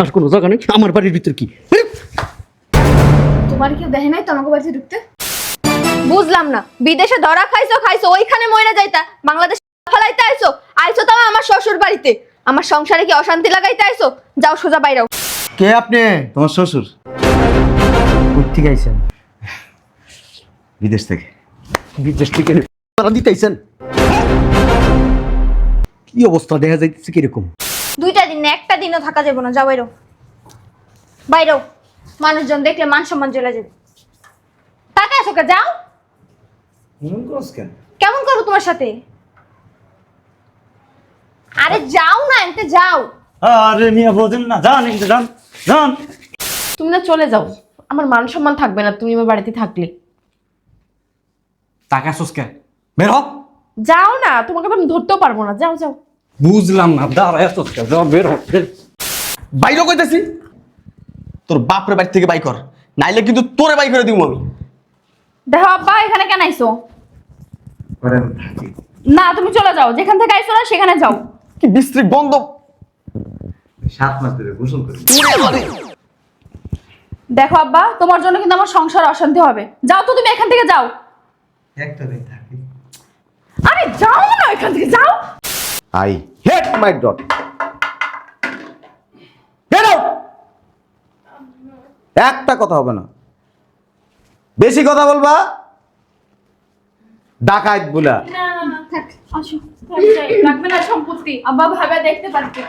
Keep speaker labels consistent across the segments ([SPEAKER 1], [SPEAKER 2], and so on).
[SPEAKER 1] আর কোনো জায়গা নেই। আমার বাড়ির ভিতর কি?
[SPEAKER 2] তোমার কেউ দেখে নাই তো আমাকে বাড়িতে ঢুকতে? বুঝলাম না। বিদেশে ধরা খাইছো খাইছো ওইখানে মরে যাইতা। বাংলাদেশ ফলাইতে আইছো আইছো তো আমার শ্বশুর বাড়িতে। আমার সংসারে কি অশান্তি লাগাইতে আইছো? যাও সোজা বাইরাও।
[SPEAKER 3] কে আপনি?
[SPEAKER 4] তোমার শ্বশুর?
[SPEAKER 3] কোথেকে আইছেন?
[SPEAKER 4] বিদেশ থেকে।
[SPEAKER 1] বিদেশ থেকে। তারা দিতেছেন কি অবস্থা? দেখা যাইতেছে কীরকম?
[SPEAKER 2] দুইটা দিন না একটা দিনও থাকা যাবে না। যাও বাইরো। বাইরো। মানুষজন দেখলে মান সম্মান চলে যাবে। তাকে আসো কে? যাও। কেমন করব তোমার সাথে? আরে যাও না এনতে যাও।
[SPEAKER 3] আরে মিয়া বোঝেন না যান কিন্তু যান যান।
[SPEAKER 5] তুমি না চলে যাও। আমার মান সম্মান থাকবে না তুমি আমার বাড়িতে থাকলে।
[SPEAKER 3] টাকা সুস্কে বের হ
[SPEAKER 5] যাও না তোমাকে আমি ধরতেও পারব না। যাও যাও।
[SPEAKER 3] বুঝলাম না দাঁড়ায় বের হ বের।
[SPEAKER 4] বাইরও কইতাছি। তোর বাপরে বাড়ি থেকে বাই কর নাইলে কিন্তু তোরে বাই করে দিব আমি।
[SPEAKER 5] দেখো আব্বা এখানে কেন আইছো? না তুমি চলে যাও যেখান থেকে আইছো না সেখানে যাও।
[SPEAKER 4] কি বিস্ত্রিক বন্ধ
[SPEAKER 6] সাত মাস ধরে গোসল করি।
[SPEAKER 5] দেখো আব্বা তোমার জন্য কিন্তু আমার সংসার অশান্তি হবে। যাও তো তুমি এখান থেকে যাও।
[SPEAKER 6] একটা দিন থাকি।
[SPEAKER 5] আরে যাও না এখান থেকে যাও।
[SPEAKER 4] I hate my dot get out একটা কথা হবে না। বেশি কথা বলবা? ডাকাত বুলা।
[SPEAKER 5] লাগবে না সম্পত্তি। আব্বা ভাবে দেখতে পারবে।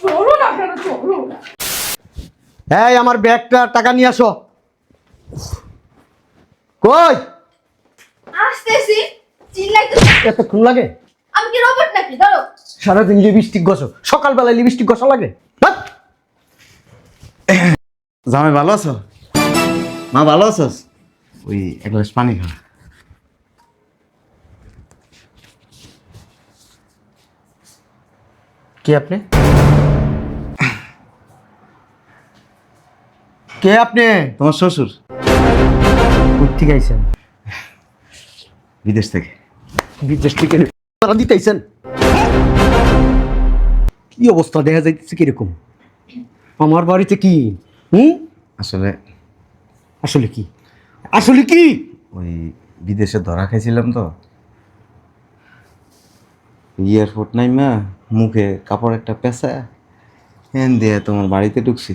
[SPEAKER 5] চলো না কেন চলো।
[SPEAKER 1] এই আমার ব্যাগটা টাকা নিয়ে আসো। কই?
[SPEAKER 2] আসতেছি।
[SPEAKER 1] এতক্ষণ লাগে?
[SPEAKER 2] আমি কি রোবট নাকি? ধরো।
[SPEAKER 1] সারাদিন লিপস্টিক ঘষো। সকালবেলায় লিপস্টিক ঘষা লাগে।
[SPEAKER 4] জামাই ভালো আছো? মা ভালো আছোস? ওই এক গ্লাস পানি খা।
[SPEAKER 1] কে আপনি? কে আপনি?
[SPEAKER 4] তোমার শ্বশুর?
[SPEAKER 1] কোথেকে আইছেন?
[SPEAKER 4] বিদেশ থেকে।
[SPEAKER 1] বিদেশ থেকে। তারা দিতেছেন কি অবস্থা দেখা যাইতেছে কীরকম আমার বাড়িতে কি হুম
[SPEAKER 4] আসলে
[SPEAKER 1] আসলে কি আসলে কি
[SPEAKER 4] ওই বিদেশে ধরা খাইছিলাম তো এয়ারপোর্ট নাই মা মুখে কাপড় একটা পেঁচা হ্যান দিয়ে তোমার বাড়িতে ঢুকছি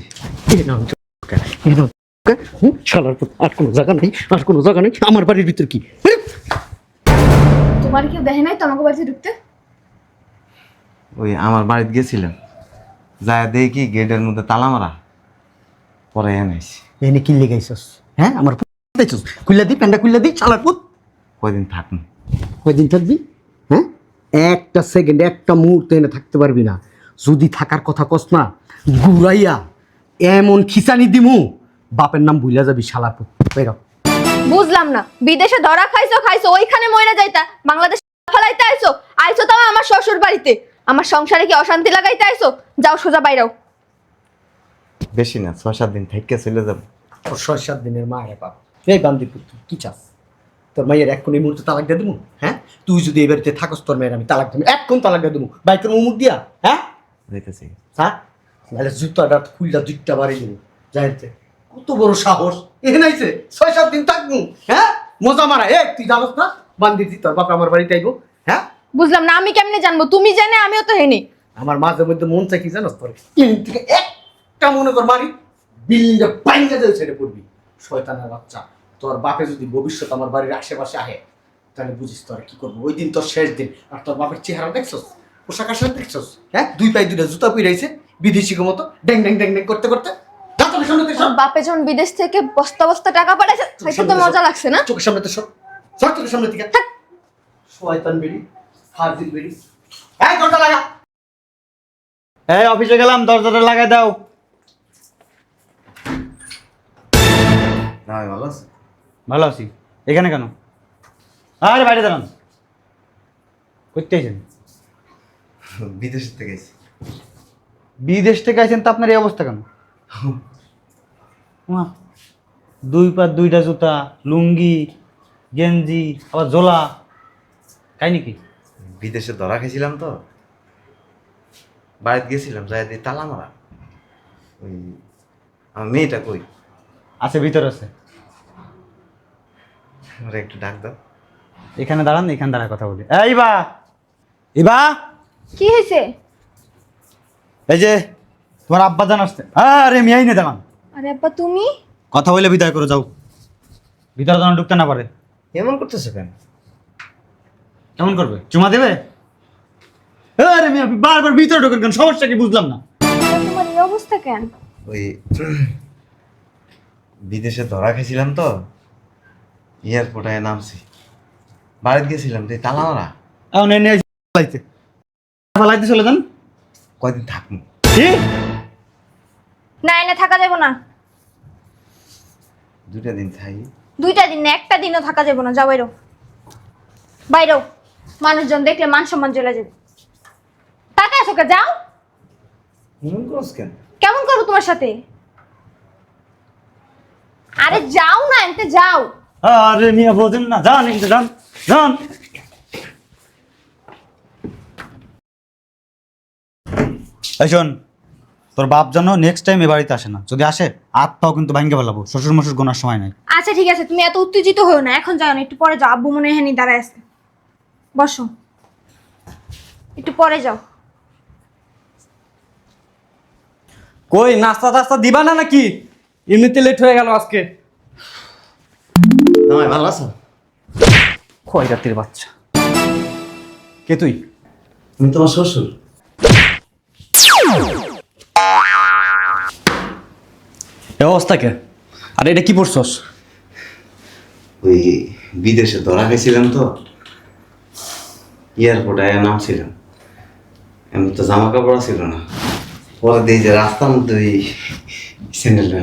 [SPEAKER 1] শালার আর কোনো জায়গা নেই আর কোনো জায়গা নেই আমার বাড়ির ভিতর কি
[SPEAKER 2] তোমার কেউ দেখে নাই তো আমাকে বাড়িতে ঢুকতে?
[SPEAKER 4] ওই আমার বাড়িতে গেছিলাম যা দেখি গেটের মধ্যে তালা মারা। পরে এনেছি
[SPEAKER 1] এনে কি লেগাইছস? হ্যাঁ আমার পুত দেখছস? খুললা দি প্যান্ডা খুললা দি শালার পুত।
[SPEAKER 4] কয়দিন থাকুন
[SPEAKER 1] কয়দিন থাকবি? হ্যাঁ? একটা সেকেন্ড একটা মুহূর্ত এনে থাকতে পারবি না। যদি থাকার কথা কস না ঘুরাইয়া এমন খিসানি দিমু। বাপের নাম ভুলে যাবি শালার পুত। বেরো।
[SPEAKER 2] বুঝলাম না। বিদেশে ধরা খাইছো খাইছো ওইখানে মরে যাইতা। বাংলাদেশ ফলাইতে আইছো আইছো তো আমার শ্বশুর বাড়িতে আমার সংসারে কি অশান্তি লাগাইতে আইছো? যাও সোজা বাইরাও
[SPEAKER 4] বেশি না ছয় সাত দিন থেকে চলে যাব।
[SPEAKER 1] ছয় সাত দিনের মা রে বাপ। এই বান্দি পুত্র কি চাস? তোর মাইয়ের এখন এই মুহূর্তে তালাক দিয়ে দেবো হ্যাঁ? তুই যদি এই বাড়িতে থাকস তোর মেয়ের আমি তালাক দেবো এখন তালাক দিয়ে দেবো বাইকের মুখ দিয়া হ্যাঁ?
[SPEAKER 4] যাইতেছি।
[SPEAKER 1] হ্যাঁ? নাহলে জুতাটা খুলটা দুইটা বাড়ি দেবো যাইতে কত বড় সাহস। এখানে আইছে ছয় সাত দিন থাকব। হ্যাঁ? মজা মারা। এ তুই জানোস না? বান্দি দি তোর বাপ আমার বাড়িতে আইবো। হ্যাঁ?
[SPEAKER 2] বুঝলাম না আমি কেমনে জানব? তুমি জানে আমিও তো হেনি।
[SPEAKER 1] আমার মাঝে মধ্যে মন চাই কি জানোস তোর? থেকে একটা মনে কর মারি বিল্ডিংটা পাইঙ্গা যাবে ছেড়ে পড়বি। শয়তানের বাচ্চা তোর বাপে যদি ভবিষ্যৎ আমার বাড়ির আশেপাশে আহে তাহলে বুঝিস তোর কি করব? ওই দিন তোর শেষ দিন। আর তোর বাপের চেহারা দেখছস? পোশাক আশাক দেখছস? হ্যাঁ? দুই পায়ে দুইটা জুতা পিরাইছে বিদেশি মতো ড্যাং ড্যাং ড্যাং ড্যাং করতে করতে।
[SPEAKER 2] বাপে যখন বিদেশ থেকে বস্তা বস্তা টাকা পাঠাইছে সেটা তো মজা লাগছে না?
[SPEAKER 1] চোখের সামনে তো সর। সর চোখের সামনে থেকে। শয়তান বেরি ফাজিল বেরি এই ঘণ্টা লাগা।
[SPEAKER 3] এই অফিসে গেলাম দরজাটা লাগাই দাও।
[SPEAKER 4] জামাই ভালো আছে?
[SPEAKER 3] ভালো আছি। এখানে কেন? আরে বাইরে দাঁড়ান। করতে আইছেন
[SPEAKER 4] বিদেশ থেকে এসেছি
[SPEAKER 3] বিদেশ থেকে আইছেন তো আপনার এই অবস্থা কেন? দুই পা দুইটা জুতা লুঙ্গি গেঞ্জি আবার জোলা। তাই নাকি?
[SPEAKER 4] বিদেশে ধরা খাইছিলাম তো। বাড়িতে গেছিলাম যাই দিয়ে তালা মারা। ওই আমার মেয়েটা কই?
[SPEAKER 3] আছে ভিতরে আছে।
[SPEAKER 4] ওরা একটু ডাক দাও।
[SPEAKER 3] এখানে দাঁড়ান এখানে দাঁড়ায় কথা বলি। এই বা! ইবা
[SPEAKER 2] কি হয়েছে
[SPEAKER 3] এই যে তোমার আব্বা জান আসছে। আরে মিয়াই নে দাঁড়ান।
[SPEAKER 2] আরে আব্বা তুমি?
[SPEAKER 3] কথা বলে বিদায় করে যাও। ভিতরে যেন ঢুকতে না পারে।
[SPEAKER 4] এমন করতেছো কেন?
[SPEAKER 3] কেমন করবে? চুমা দেবে? আরে মিয়া আপনি বারবার ভিতরে ঢোকেন কেন? সমস্যা কি? বুঝলাম না।
[SPEAKER 2] তোমার এই অবস্থা কেন?
[SPEAKER 4] ওই বিদেশে ধরা খেয়েছিলাম তো। এয়ারপোর্টে নামছি। বাড়িতে গেছিলাম তো তালা মারা
[SPEAKER 3] এখন এনে পালাইতে পালাইতে চলে যান।
[SPEAKER 4] কয়দিন থাকব?
[SPEAKER 3] কি?
[SPEAKER 2] না এনে থাকা যাবে না।
[SPEAKER 4] দুটা দিন থাকি।
[SPEAKER 2] দুইটা দিন না একটা দিনও থাকা যাবে না। যাও বাইরো। বাইরো। মানুষজন দেখলে মান সম্মান চলে যাবে। তাকে আসো যাও।
[SPEAKER 4] এমন করছ কেন?
[SPEAKER 2] কেমন করব তোমার সাথে? আরে যাও না এনতে যাও।
[SPEAKER 3] আরে মিয়া বোঝেন না যান এনতে যান যান। এই শোন তোর বাপ যেন নেক্সট টাইম এ বাড়িতে আসে না। যদি আসে হাত পাও কিন্তু ভাঙ্গে ফেলাবো। শ্বশুর মশুর গোনার সময় নাই।
[SPEAKER 2] আচ্ছা ঠিক আছে তুমি এত উত্তেজিত হও না। এখন যাও না একটু পরে যাও। আব্বু মনে হয় এখানেই দাঁড়ায় আছে। বসো। একটু পরে যাও।
[SPEAKER 7] কই নাস্তা টাস্তা দিবা না নাকি? এমনিতে লেট হয়ে গেল আজকে।
[SPEAKER 4] জামাই ভালো আছো?
[SPEAKER 7] কয় রাতের বাচ্চা? কে তুই?
[SPEAKER 4] তুমি তোমার শ্বশুর?
[SPEAKER 7] এ অবস্থা কে? আর এটা কি পড়ছস?
[SPEAKER 4] ওই বিদেশে ধরা খেয়েছিলাম তো এয়ারপোর্টে নামছিলাম। এমন তো জামা কাপড় ছিল না। পরে দিয়ে যে রাস্তার মধ্যে ওই স্যান্ডেলটা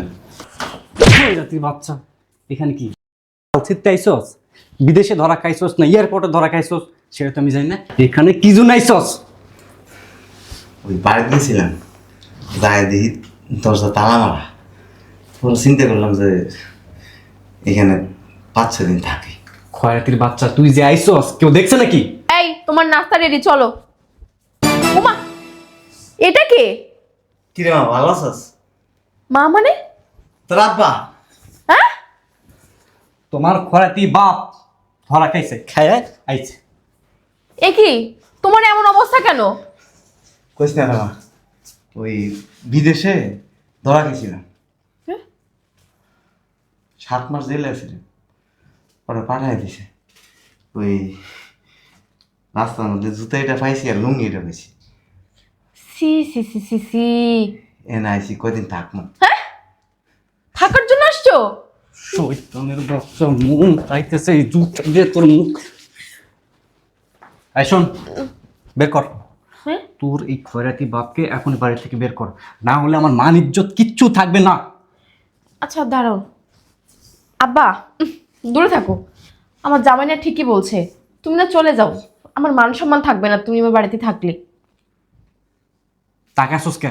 [SPEAKER 7] রাতের বাচ্চা এখানে কি? ছিটতে আইসস? বিদেশে ধরা খাইছস না এয়ারপোর্টে ধরা খাইছস সেটা তো আমি জানি না। এখানে কি জন্য আইসস?
[SPEAKER 4] ওই বাড়িতে গেছিলাম যায় দেখি দরজা তালা মারা। পরে চিন্তা করলাম যে এখানে পাঁচ ছ দিন থাকি।
[SPEAKER 7] খয়রাতির বাচ্চা তুই যে আইসস কেউ দেখছে নাকি?
[SPEAKER 8] এই তোমার নাস্তা রেডি চলো। ওমা এটা কে?
[SPEAKER 4] কিরে মা ভালো আছিস?
[SPEAKER 8] মা মানে?
[SPEAKER 4] তোর আব্বা।
[SPEAKER 8] হ্যাঁ?
[SPEAKER 7] তোমার খয়রাতি বাপ ধরা খাইছে খায় আইছে।
[SPEAKER 8] এ কি? তোমার এমন অবস্থা কেন?
[SPEAKER 4] কইস না মা ওই বিদেশে ধরা গেছিলাম
[SPEAKER 8] হ্যাঁ?
[SPEAKER 4] সাত মাস জেলে আছিলাম ওরা পাঠাই দিছে। ওই রাস্তার মধ্যে জুতা এটা পাইছি আর লুঙ্গি এটা পাইছি।
[SPEAKER 8] সি সি সি সি সি।
[SPEAKER 4] এনে আইসি কয়দিন থাকব
[SPEAKER 8] থাকার জন্য আসছো?
[SPEAKER 7] শৈতানের বাচ্চা মন চাইতেছে এই জুতা দিয়ে তোর মুখ। এই শোন বের কর।
[SPEAKER 8] হ্যাঁ?
[SPEAKER 7] তোর এই খয়রাতি বাপকে এখন বাড়ি থেকে বের কর। না হলে আমার মান ইজ্জত কিচ্ছু থাকবে না।
[SPEAKER 8] আচ্ছা দাঁড়াও। আব্বা উহ, দূরে থাকো। আমার জামাই না ঠিকই বলছে। তুমি না চলে যাও। আমার মান সম্মান থাকবে না তুমি আমার বাড়িতে থাকলে।
[SPEAKER 7] টাকা সুস্কে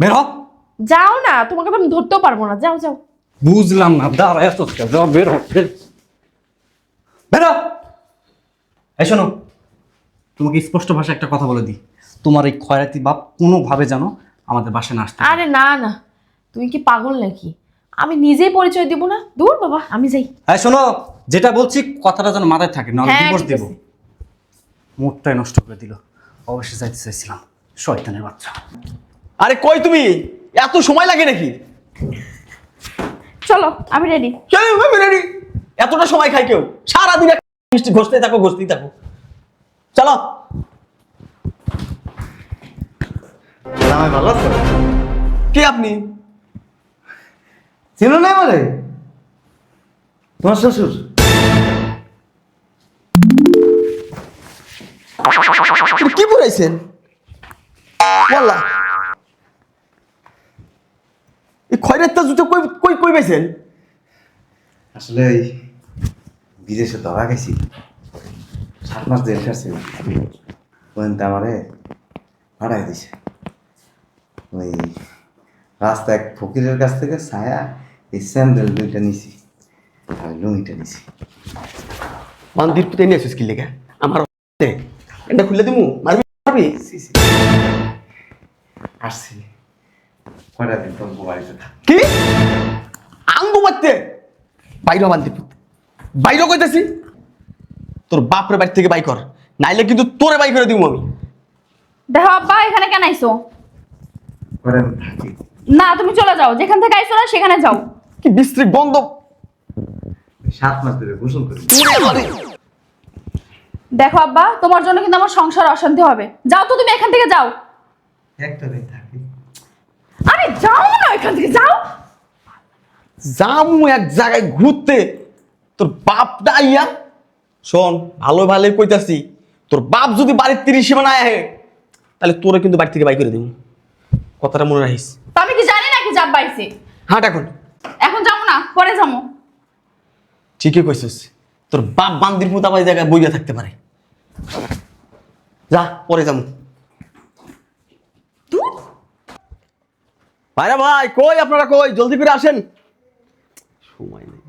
[SPEAKER 7] বের হ।
[SPEAKER 8] যাও না তোমাকে তো আমি ধরতেও পারব না। যাও যাও।
[SPEAKER 7] বুঝলাম না দাঁড়ায় সুস্কে যাও বের হ বের। বের হ। এই শোনো তোমাকে স্পষ্ট ভাষায় একটা কথা বলে দিই। তোমার এই খয়রাতি বাপ কোনোভাবে যেন আমাদের বাসায় না আসতে পারে।
[SPEAKER 8] আরে না না। তুমি কি পাগল নাকি? আমি নিজেই পরিচয় দিব না? দূর বাবা আমি যাই।
[SPEAKER 7] হ্যাঁ শোনো যেটা বলছি কথাটা যেন মাথায় থাকে না
[SPEAKER 8] হ্যাঁ,
[SPEAKER 7] ডিভোর্স
[SPEAKER 8] ঠিক
[SPEAKER 7] দেবো।
[SPEAKER 8] আছে।
[SPEAKER 7] মুডটাই নষ্ট করে দিল। অবশ্যই যাইতে চাইছিলাম শয়তানের বাচ্চা।
[SPEAKER 6] আরে কই তুমি? এত সময় লাগে নাকি?
[SPEAKER 8] চলো আমি রেডি
[SPEAKER 6] কেন আমি রেডি এতটা সময় খাই কেউ? সারাদিন এক মিষ্টি ঘষতেই থাকো ঘষতেই থাকো। চলো।
[SPEAKER 4] জামাই ভালো আছো?
[SPEAKER 6] কে আপনি?
[SPEAKER 4] চিনো না আমারে? তোমার শ্বশুর?
[SPEAKER 6] কি পড়াইছেন বললা এই খয়রাতটা জুতো কই কই কই পাইছেন?
[SPEAKER 4] আসলে ওই বিদেশে ধরা গেছি সাত মাস জেল খাচ্ছিল ওখানতে আমারে ভাড়াই দিছে। ওই রাস্তা এক ফকিরের কাছ থেকে ছায়া এই স্যান্ডেল দুইটা নিছি। আর লুঙ্গিটা নিছি।
[SPEAKER 6] মন্দির পুতে নিয়ে আসিস কি লেগে? আমার এটা খুলে দিমু? মারবি মারবি?
[SPEAKER 4] আসছি। কয়টা দিন তোর বাড়িতে
[SPEAKER 6] কি? আঙ্গু মারতে বাইরে বান্ধি বাইরে কইতেছি? তোর বাপরে বাড়ি থেকে বাই কর। নাইলে কিন্তু তোরে বাই করে দিব আমি।
[SPEAKER 8] দেখো আব্বা এখানে কেন আইছো? না তুমি চলে যাও। যেখান থেকে আইছো না সেখানে যাও।
[SPEAKER 6] কি বিশ্রী
[SPEAKER 4] ওই সাত মাস ধরে গোসল করি।
[SPEAKER 8] দেখো আব্বা তোমার জন্য কিন্তু আমার সংসার অশান্তি হবে। যাও তো তুমি এখান থেকে যাও।
[SPEAKER 5] একটা দিন থাকি।
[SPEAKER 8] আরে যাও না এখান থেকে যাও।
[SPEAKER 6] যামু এক জায়গায় ঘুরতে। তোর বাপটা আইয়া? শোন ভালো ভালোই কইতাছি। তোর বাপ যদি বাড়ির তিরিশ সীমা না আহে তাহলে তোরে কিন্তু বাড়ি থেকে বাই করে দিব কথাটা মনে রাখিস।
[SPEAKER 8] তো আমি কি জানি নাকি যাব বাইছে
[SPEAKER 6] হাট এখন।
[SPEAKER 8] পরে যাব
[SPEAKER 6] ঠিকই কইছিস। তোর বাপ বান্দির পুতা বাই জায়গায় বইয়া থাকতে পারে। যা পরে যাব ভাইরা ভাই কই আপনারা কই? জলদি করে আসেন। সময় নেই।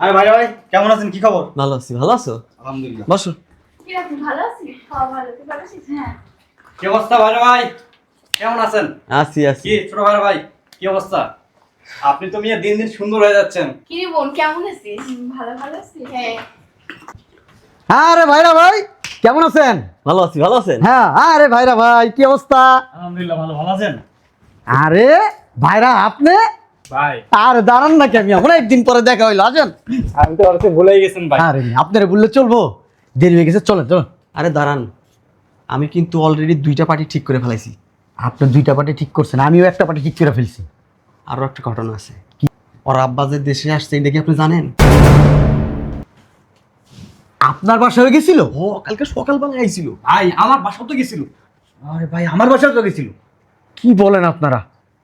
[SPEAKER 3] আরে ভাই ভাই কেমন আছেন? কি খবর?
[SPEAKER 6] ভালো আছি ভালো আছো?
[SPEAKER 3] আলহামদুলিল্লাহ।
[SPEAKER 6] বসো।
[SPEAKER 2] কীরকম ভালো আছিস ভালো তুই ভালো আছিস? হ্যাঁ।
[SPEAKER 7] কি অবস্থা ভাই ভাই? কেমন আছেন?
[SPEAKER 6] আছি আছি।
[SPEAKER 7] কি ছোট ভাই ভাই কি অবস্থা? আপনি তো মিয়া দিন দিন সুন্দর হয়ে যাচ্ছেন।
[SPEAKER 2] কি রে বোন কেমন আছিস? ভালো ভালো আছিস? হ্যাঁ।
[SPEAKER 1] আরে ভাইরা ভাই কেমন আছেন?
[SPEAKER 6] ভালো আছি ভালো আছেন?
[SPEAKER 1] হ্যাঁ আরে ভাইরা ভাই কি অবস্থা?
[SPEAKER 7] আলহামদুলিল্লাহ ভালো ভালো আছেন?
[SPEAKER 1] আরে ভাইরা আপনি?
[SPEAKER 7] ভাই।
[SPEAKER 1] আর দাঁড়ান না কেন অনেকদিন পরে দেখা হইল আসেন।
[SPEAKER 7] আমি তো অবশ্যই ভুলেই গেছেন ভাই।
[SPEAKER 1] আরে আপনারা বললে চলবো। দেরি হয়ে গেছে চলেন চলেন।
[SPEAKER 6] আরে দাঁড়ান আমি কিন্তু অলরেডি দুইটা পার্টি ঠিক করে ফেলাইছি।
[SPEAKER 1] আপনি দুইটা পার্টি ঠিক করছেন আমিও একটা পার্টি ঠিক করে ফেলছি।
[SPEAKER 6] আরও একটা ঘটনা আছে। ওর আব্বা যে দেশে আসছে এটা কি আপনি জানেন?
[SPEAKER 1] আপনার বাসা হয়ে গেছিল?
[SPEAKER 6] ও কালকে সকালবেলা আইছিল।
[SPEAKER 7] ভাই আমার বাসাও তো গেছিল।
[SPEAKER 1] আরে ভাই আমার বাসাও তো গেছিল। কি বলেন আপনারা?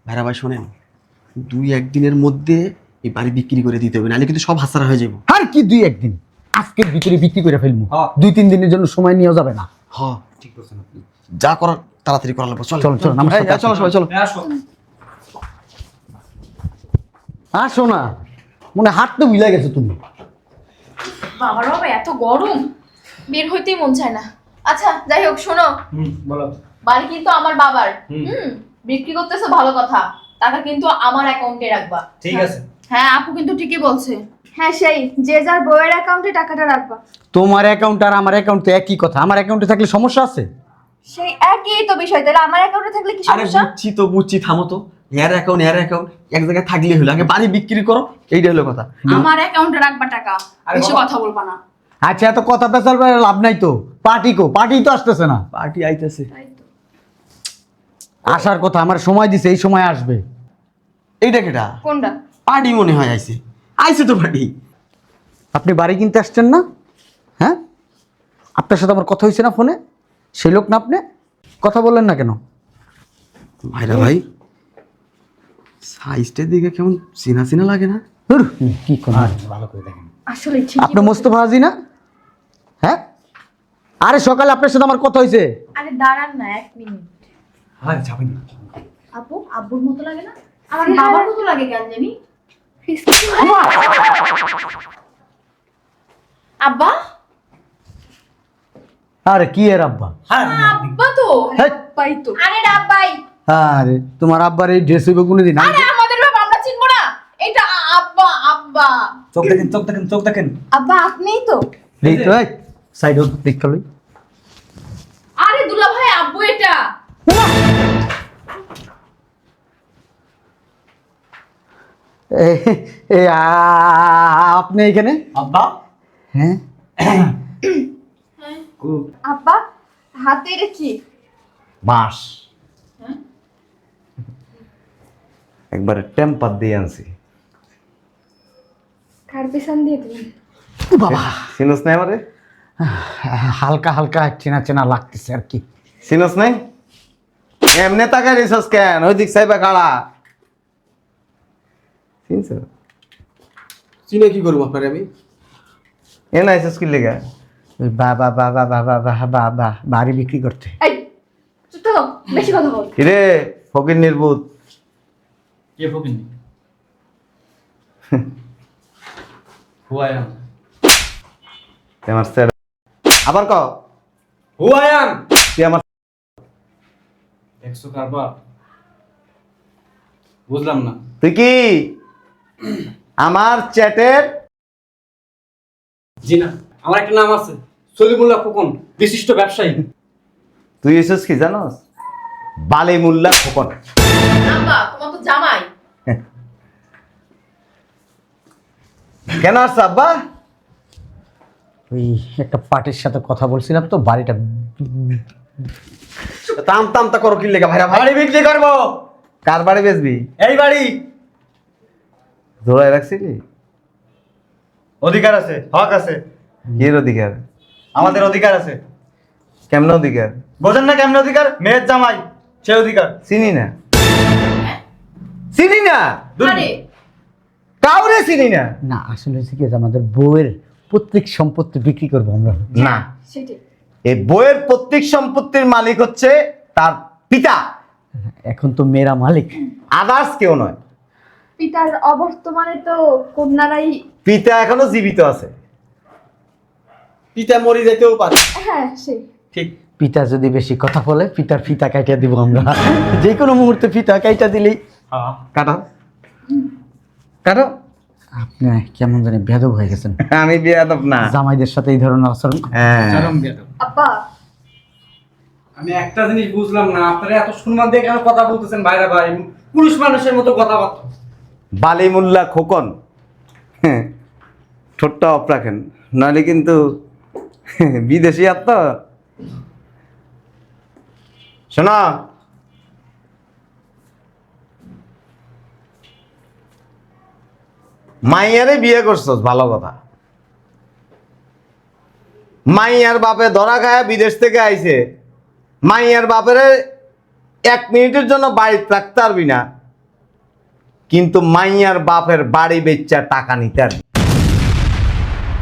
[SPEAKER 6] ভাইরা ভাই শোনেন দুই একদিনের মধ্যে এই বাড়ি বিক্রি করে দিতে হবে নাহলে কিন্তু সব হাসারা হয়ে যাব।
[SPEAKER 1] আর কি দুই একদিন? আজকের ভিতরে বিক্রি করে ফেলব।
[SPEAKER 7] হ্যাঁ।
[SPEAKER 1] দুই তিন দিনের জন্য সময় নিয়েও যাবে না।
[SPEAKER 6] হ ঠিক বলছেন আপনি। যা করার তাড়াতাড়ি করা লাগবে। চলো
[SPEAKER 1] চলো, চলো,
[SPEAKER 6] চলো সবাই চলো।
[SPEAKER 7] আসো
[SPEAKER 1] না। মনে হয় হাঁটতে বুঝলে গেছো তুমি।
[SPEAKER 2] বাবার বাবা এত গরম। বের হইতেই মন চায় না। আচ্ছা যাই হোক শোনো।
[SPEAKER 7] বলো।
[SPEAKER 2] বাড়ি কিন্তু আমার বাবার।
[SPEAKER 7] হুম।
[SPEAKER 2] বিক্রি করতেছে ভালো কথা। টাকা কিন্তু আমার অ্যাকাউন্টে রাখবা।
[SPEAKER 7] ঠিক আছে।
[SPEAKER 8] হ্যাঁ আপু কিন্তু ঠিকই বলছে।
[SPEAKER 2] হ্যাঁ সেই। যে যার বউয়ের অ্যাকাউন্টে টাকাটা রাখবা।
[SPEAKER 1] তোমার অ্যাকাউন্ট আর আমার অ্যাকাউন্ট তো একই কথা। আমার অ্যাকাউন্টে থাকলে সমস্যা আছে?
[SPEAKER 2] সেই একই তো বিষয়। তাহলে আমার অ্যাকাউন্টে থাকলে কি সমস্যা?
[SPEAKER 6] আরে বুঝছি তো বুঝছি। থামো তো। এর অ্যাকাউন্ট এর অ্যাকাউন্ট এক জায়গায় থাকলে হলো। আগে বাড়ি বিক্রি করো এইটা হলো কথা।
[SPEAKER 8] আমার অ্যাকাউন্টে রাখবা টাকা
[SPEAKER 7] আরে
[SPEAKER 8] বেশি কথা বলবা না।
[SPEAKER 1] আচ্ছা এত কথা পেশাল লাভ নাই তো। পার্টি কো পার্টি তো আসতেছে না।
[SPEAKER 6] পার্টি আইতেছে।
[SPEAKER 1] আসার কথা আমার সময় দিছে এই সময় আসবে।
[SPEAKER 6] এইটা কেটা?
[SPEAKER 2] কোনটা?
[SPEAKER 6] পার্টি মনে হয় আইছে। আইছে তো পার্টি
[SPEAKER 1] আপনি বাড়ি কিনতে আসছেন না? হ্যাঁ? আপনার সাথে আমার কথা হয়েছে না ফোনে? সেই লোক না আপনি? কথা বললেন না কেন?
[SPEAKER 6] ভাইরা ভাই। সাইজটার দিকে কেমন চিনা চিনা লাগে না?
[SPEAKER 1] ধুর, কি ভালো করে দেখেন।
[SPEAKER 2] আসলে ঠিক
[SPEAKER 1] আপনি মোস্তফা হাজি না? হ্যাঁ? আরে সকালে আপনার সাথে আমার কথা হয়েছে।
[SPEAKER 2] আরে দাঁড়ান না এক মিনিট।
[SPEAKER 7] আরে যাবেন।
[SPEAKER 2] আপু আব্বুর মতো লাগে না? আমার বাবার মতো লাগে কেন জানি? আব্বা!
[SPEAKER 1] আরে কি এর আব্বা?
[SPEAKER 2] আব্বা তো।
[SPEAKER 1] হেৎ,
[SPEAKER 2] আব্বাই তো। আরে আব্বাই।
[SPEAKER 1] আরে তোমার আব্বার এই ড্রেস হইবে কোনোদিন?
[SPEAKER 2] আরে আমাদের বাবা আমরা চিনবো না। এটা আব্বা আব্বা।
[SPEAKER 7] চোখ দেখেন চোখ দেখেন চোখ দেখেন।
[SPEAKER 2] আব্বা আপনিই তো।
[SPEAKER 1] এই তো সাইড দেখতে লই
[SPEAKER 2] আরে দুলা ভাই আব্বু এটা।
[SPEAKER 1] এ- আপনি এখানে?
[SPEAKER 7] আব্বা?
[SPEAKER 1] হ্যাঁ।
[SPEAKER 2] আব্বা হাতে কি?
[SPEAKER 1] বাস
[SPEAKER 4] একবারে টেম্পার দিয়ে আনছি।
[SPEAKER 2] কার দিয়ে
[SPEAKER 1] বাবা।
[SPEAKER 4] চিনস নাই আমারে?
[SPEAKER 1] হালকা হালকা চেনা চেনা লাগতেছে আর কি।
[SPEAKER 4] চিনস নাই? এমনি তাকাই রিসস কেন? ওই দিক সাইবা কাড়া চিনছ?
[SPEAKER 6] চিনে কি করব আপনার আমি?
[SPEAKER 4] এ না এসেস কি লেগা?
[SPEAKER 1] বাবা বাবা বাবা বাবা বাবা বাড়ি বিক্রি করতে।
[SPEAKER 2] এই চুপ থাকো বেশি কথা বল।
[SPEAKER 4] কিরে ফকির নির্বুত
[SPEAKER 7] কে ফকিন হু আই এম
[SPEAKER 4] আমার স্যার আবার ক
[SPEAKER 7] হু আই এম
[SPEAKER 4] তুই আমার
[SPEAKER 7] দেখছ কারবার? বুঝলাম না।
[SPEAKER 4] তুই কি? আমার চ্যাটের
[SPEAKER 7] জি না আমার একটা নাম আছে সলিমুল্লাহ ফুকন বিশিষ্ট ব্যবসায়ী।
[SPEAKER 4] তুই এসেছিস কি জানোস? বালি মুল্লা খোকন।
[SPEAKER 8] আব্বা তোমার তো জামাই।
[SPEAKER 4] কেন আসছ আব্বা?
[SPEAKER 1] ওই একটা পার্টির সাথে কথা বলছিলাম তো বাড়িটা
[SPEAKER 6] তাম তামতা করো কি লেখা ভাইরা
[SPEAKER 3] বাড়ি বিক্রি করব।
[SPEAKER 4] কার বাড়ি বেচবি?
[SPEAKER 3] এই বাড়ি।
[SPEAKER 4] রাখছিলি
[SPEAKER 3] অধিকার আছে হক আছে।
[SPEAKER 4] কির অধিকার?
[SPEAKER 3] আমাদের অধিকার আছে।
[SPEAKER 4] কেমন অধিকার?
[SPEAKER 3] বোঝেন না কেমন অধিকার? মেয়ের জামাই সে অধিকার।
[SPEAKER 4] চিনি না। চিনি না? কাউরে চিনি না।
[SPEAKER 1] না আসলে হচ্ছে কি আমাদের বউয়ের প্রত্যেক সম্পত্তি বিক্রি করব আমরা।
[SPEAKER 4] না। এই বইয়ের প্রত্যেক সম্পত্তির মালিক হচ্ছে তার পিতা।
[SPEAKER 1] এখন তো মেয়েরা মালিক।
[SPEAKER 4] আদার্স কেউ নয়।
[SPEAKER 2] পিতার অবর্তমানে তো কন্যারাই
[SPEAKER 4] পিতা এখনও জীবিত আছে।
[SPEAKER 6] পিতা মরি যাইতেও পারে।
[SPEAKER 2] হ্যাঁ সেই
[SPEAKER 6] ঠিক।
[SPEAKER 1] পিতা যদি বেশি কথা বলে পিতার ফিতা কাইটা দিব আমরা। যে কোনো মুহূর্তে ফিতা কাইটা দিলেই
[SPEAKER 4] কাটো
[SPEAKER 1] আপনি কেমন জানি বেদব হয়ে গেছেন।
[SPEAKER 4] আমি বিয়াদব না।
[SPEAKER 1] জামাইদের সাথে এই ধরনের আচরণ
[SPEAKER 4] হ্যাঁ।
[SPEAKER 7] চরম বেয়াদব।
[SPEAKER 2] আব্বা
[SPEAKER 7] আমি একটা জিনিস বুঝলাম না আপনারা এত সম্মান দিয়ে কেন কথা বলতেছেন ভাইরা ভাই? পুরুষ মানুষের মতো কথাবার্তা।
[SPEAKER 4] বালিমুল্লা খোকন। হ্যাঁ, ঠোঁটটা অফ রাখেন। নাহলে কিন্তু বিদেশি আর তো শোনা মাইয়ারে বিয়ে করছস ভালো কথা। মাইয়ার বাপে ধরা খায় বিদেশ থেকে আইছে। মাইয়ার বাপেরে এক মিনিটের জন্য বাড়িতে রাখতে পারবি না। কিন্তু মাইয়ার বাপের বাড়ি বেচা টাকা নিতে পারবি।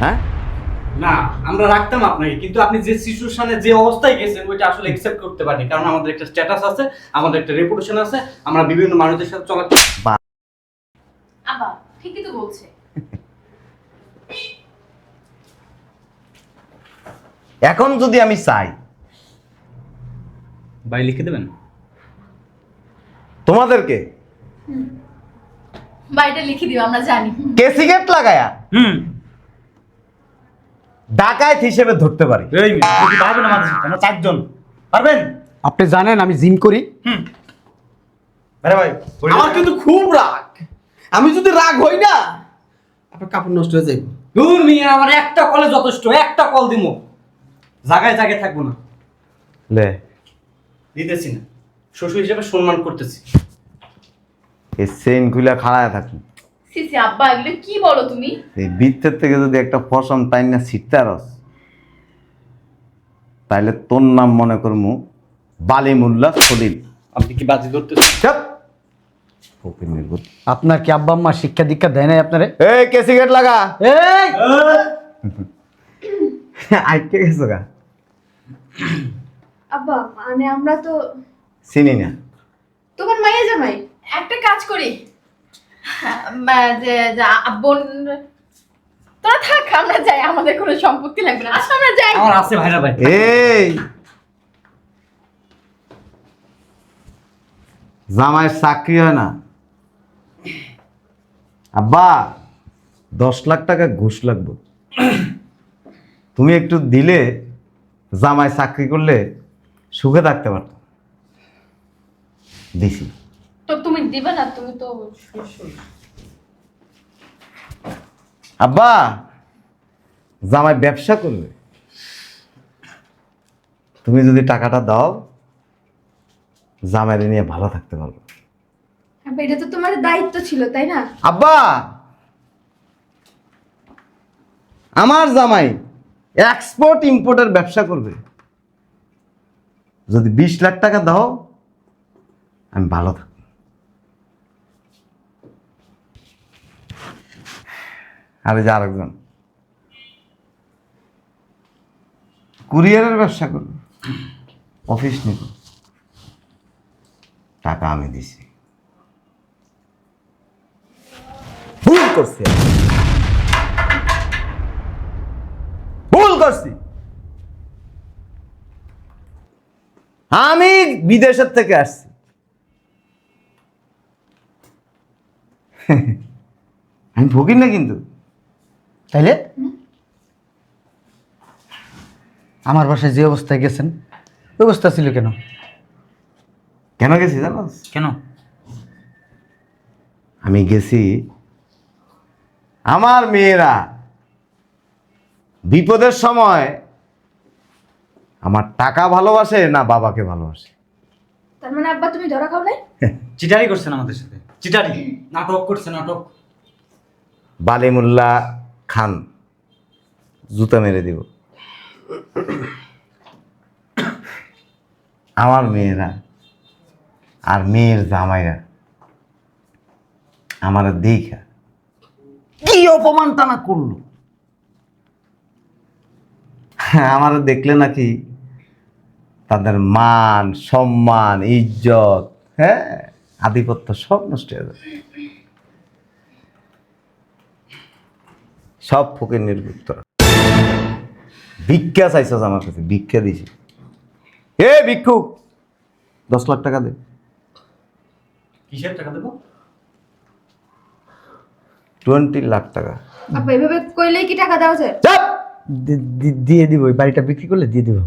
[SPEAKER 4] হ্যাঁ?
[SPEAKER 7] না আমরা রাখতাম আপনাকে কিন্তু আপনি যে সিচুয়েশনে যে অবস্থায় গেছেন ওইটা আসলে একসেপ্ট করতে পারিনি। কারণ আমাদের একটা স্ট্যাটাস আছে আমাদের একটা রেপুটেশন আছে আমরা বিভিন্ন মানুষদের সাথে চলা
[SPEAKER 8] ঠিকই তো বলছে।
[SPEAKER 4] এখন যদি আমি চাই।
[SPEAKER 7] বাই লিখে দেবেন?
[SPEAKER 4] তোমাদেরকে?
[SPEAKER 8] বাড়িটা লিখে দিও আমরা জানি।
[SPEAKER 4] কেসিগেট লাগায়া?
[SPEAKER 3] হুম।
[SPEAKER 4] ডাকায়েত হিসেবে ধরতে পারি।
[SPEAKER 3] এই কি পারবেন আমাদের আমরা চারজন। পারবেন?
[SPEAKER 1] আপনি জানেন আমি জিম করি।
[SPEAKER 3] হুম। আরে ভাই
[SPEAKER 6] আমার কিন্তু খুব রাগ। আমি যদি রাগ হই না আপনার কাপড় নষ্ট হয়ে যাইব।
[SPEAKER 7] দূর মিয়া আমার একটা কলে যথেষ্ট একটা কল দিমো। জায়গায় জায়গায় থাকব না।
[SPEAKER 4] লে।
[SPEAKER 7] দিতেছি না। শ্বশুর হিসেবে সম্মান করতেছি।
[SPEAKER 4] এই চেইন খুলে খাড়ায় থাকি।
[SPEAKER 8] সিসি আব্বা এগুলো কি বলো তুমি?
[SPEAKER 4] এই বৃত্তের থেকে যদি একটা ফসম টাইন না ছিটতে রস তাইলে তোর নাম মনে করমু বালিমুল্লা সলিল
[SPEAKER 7] আপনি কি বাজি ধরতেছেন?
[SPEAKER 4] চাপ! ফকির।
[SPEAKER 1] আপনার কি আব্বা আম্মা শিক্ষা দীক্ষা দেয় নাই আপনারে?
[SPEAKER 4] এই কেসিগেট লাগা?
[SPEAKER 1] এই!
[SPEAKER 4] আইকে গেছো গা।
[SPEAKER 2] আব্বা মানে আমরা তো
[SPEAKER 4] চিনি না।
[SPEAKER 2] তোমার মাইয়া জামাই
[SPEAKER 8] একটা কাজ করি। মা, যে যে বোন তোরা থাক আমরা যাই আমাদের কোনো সম্পত্তি লাগবে না। আসো আমরা যাই।
[SPEAKER 7] আমার আছে ভাইরা ভাই।
[SPEAKER 4] এই! জামাইয়ের চাকরি হয় না। আব্বা দশ লাখ টাকা ঘুষ লাগবে। তুমি একটু দিলে জামাই চাকরি করলে সুখে থাকতে পারত। দিছি।
[SPEAKER 8] তো তুমি দিবে না তুমি তো
[SPEAKER 4] আব্বা জামাই ব্যবসা করবে তুমি যদি টাকাটা দাও জামাইরে নিয়ে ভালো থাকতে পারব।
[SPEAKER 2] এটা তো তোমার দায়িত্ব ছিল, তাই না?
[SPEAKER 4] আব্বা! আমার জামাই এক্সপোর্ট ইম্পোর্টের ব্যবসা করবে। যদি বিশ লাখ টাকা দাও, আমি ভালো থাকব। আর যে আরেকজন। কুরিয়ারের ব্যবসা করবে। অফিস নিব। টাকা আমি দিছি ভুল করছি। আমি। ভুল করছি। আমি বিদেশের থেকে আসছি। আমি ভুগি না কিন্তু।
[SPEAKER 1] তাইলে? আমার বাসায় যে অবস্থায় গেছেন ওই অবস্থা ছিল কেন?
[SPEAKER 4] কেন গেছি জানো?
[SPEAKER 3] কেন?
[SPEAKER 4] আমি গেছি আমার মেয়েরা বিপদের সময় আমার টাকা ভালোবাসে না বাবাকে ভালোবাসে?
[SPEAKER 2] তার মানে আব্বা তুমি ধরা খাও নাই?
[SPEAKER 3] চিটারি করছেন আমাদের সাথে। চিটারি নাটক করছে নাটক।
[SPEAKER 4] বালিমুল্লা খান জুতা মেরে দিব। আমার মেয়েরা আর মেয়ের জামাইরা আমার দেখা কি অপমান না করল? আমার দেখলে নাকি তাদের মান সম্মান ইজ্জত হ্যাঁ আধিপত্য সব নষ্ট হয়ে যাবে। সব ফকির নির্বুত্ত ভিক্ষা চাইছস আমার কাছে ভিক্ষা দিছি। এ ভিক্ষুক দশ লাখ টাকা দে।
[SPEAKER 3] কিসের টাকা দেবো?
[SPEAKER 4] টোয়েন্টি লাখ টাকা।
[SPEAKER 2] এভাবে কইলেই কি টাকা দেওয়া যায়?
[SPEAKER 4] চাপ!
[SPEAKER 1] দিয়ে দিব ওই বাড়িটা বিক্রি করলে দিয়ে দিব।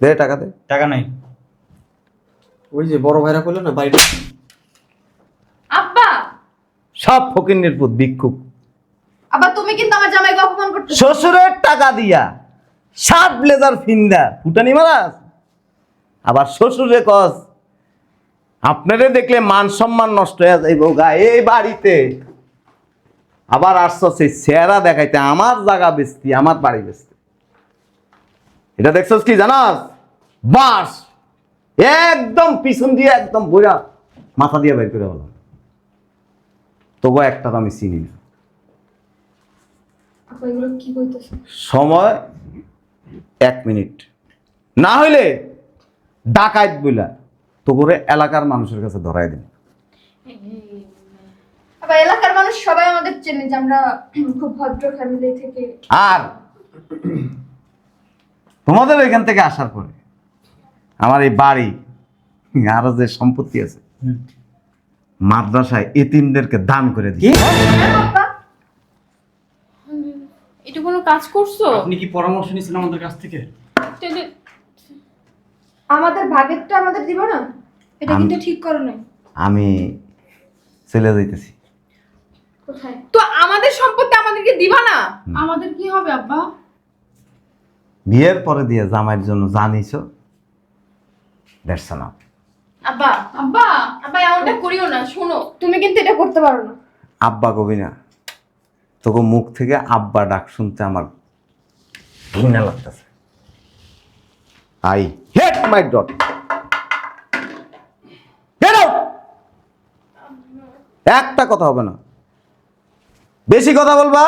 [SPEAKER 4] দে টাকা দে।
[SPEAKER 3] টাকা নাই।
[SPEAKER 7] ওই যে বড় ভাইরা কইলো না বাড়িটা
[SPEAKER 2] আব্বা
[SPEAKER 4] সব ফকির নির্বুত ভিক্ষুক।
[SPEAKER 2] আব্বা তুমি কিন্তু আমার জামাইকে অপমান করতে
[SPEAKER 4] শ্বশুরের টাকা দিয়া সাত ব্লেজার ফিন্দা ফুটানি মারাস আবার শ্বশুরে কস আপনারে দেখলে মান সম্মান নষ্ট হয়ে যাইব গা এই বাড়িতে। আবার আসছো সেই চেহারা দেখাইতে আমার জায়গা বেচতি আমার বাড়ি বেচতি। এটা দেখছস কি জানাস? বাস! একদম পিছন দিয়ে একদম বইরা মাথা দিয়ে বের করে বললাম তবু একটা তো আমি চিনি না। সময় এক মিনিট। না হইলে ডাকাইত বইলা তবুরে এলাকার মানুষের কাছে ধরাই দিন।
[SPEAKER 2] এলাকার মানুষ সবাই আমাদের চেনে যে আমরা খুব ভদ্র ফ্যামিলি থেকে।
[SPEAKER 4] আর তোমাদের এখান থেকে আসার পরে আমার এই বাড়ি আরও যে সম্পত্তি আছে মাদ্রাসায় এতিমদেরকে দান করে দিই
[SPEAKER 8] এটা কোনো কাজ করছ?
[SPEAKER 3] আপনি কি পরামর্শ নিয়েছেন আমাদের কাছ থেকে?
[SPEAKER 2] আমাদের ভাগেরটা আমাদের দিব না? এটা কিন্তু ঠিক করো নাই।
[SPEAKER 4] আমি চলে যাইতেছি।
[SPEAKER 2] কোথায়?
[SPEAKER 8] তো আমাদের সম্পত্তি আমাদেরকে দিবা না? আমাদের কি হবে আব্বা?
[SPEAKER 4] বিয়ের পরে দিয়ে জামাইয়ের জন্য দ্যাটস না
[SPEAKER 8] আব্বা। আব্বা! আব্বা এমনটা করিও না শোনো।
[SPEAKER 2] তুমি কিন্তু এটা করতে পারো না।
[SPEAKER 4] আব্বা কবি না। তোকে মুখ থেকে আব্বা ডাক শুনতে আমার ঘৃণা লাগতেছে। I hate my dot. একটা কথা হবে না। বেশি কথা বলবা?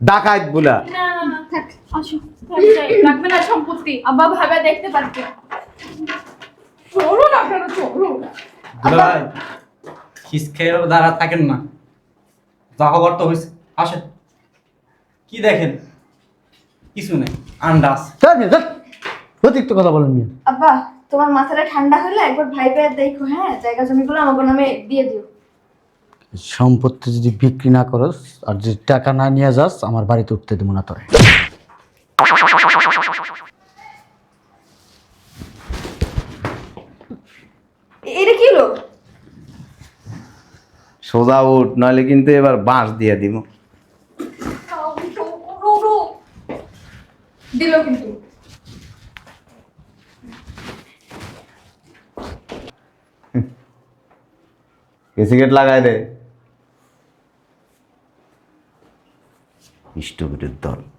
[SPEAKER 4] ডাকাইত বুলা।
[SPEAKER 8] না না না থাক আসো। থাক, যাই। লাগবে না সম্পত্তি। আব্বা ভাবে দেখতে পারবে।
[SPEAKER 3] ভাই খিসখের দ্বারা থাকেন না। যা হবার তো হয়েছে। আসেন। কি দেখেন? কিছু নেই আন্দাজ।
[SPEAKER 1] অতিরিক্ত কথা বলেন মিয়া।
[SPEAKER 2] আব্বা তোমার মাথাটা ঠান্ডা হলে একবার ভাই ভাই দেখো হ্যাঁ? জায়গা জমিগুলো আমাকে নামে দিয়ে দিও।
[SPEAKER 1] সম্পত্তি যদি বিক্রি না করস আর যদি টাকা না নিয়ে যাস আমার বাড়িতে উঠতে দেবো না তোরে।
[SPEAKER 2] এটা কি হলো?
[SPEAKER 4] সোজা উঠ নইলে কিন্তু এবার বাঁশ দিয়ে দিব।
[SPEAKER 2] দিল কিন্তু।
[SPEAKER 4] সিগারেট লাগাই দে। ইষ্টবিরের দল।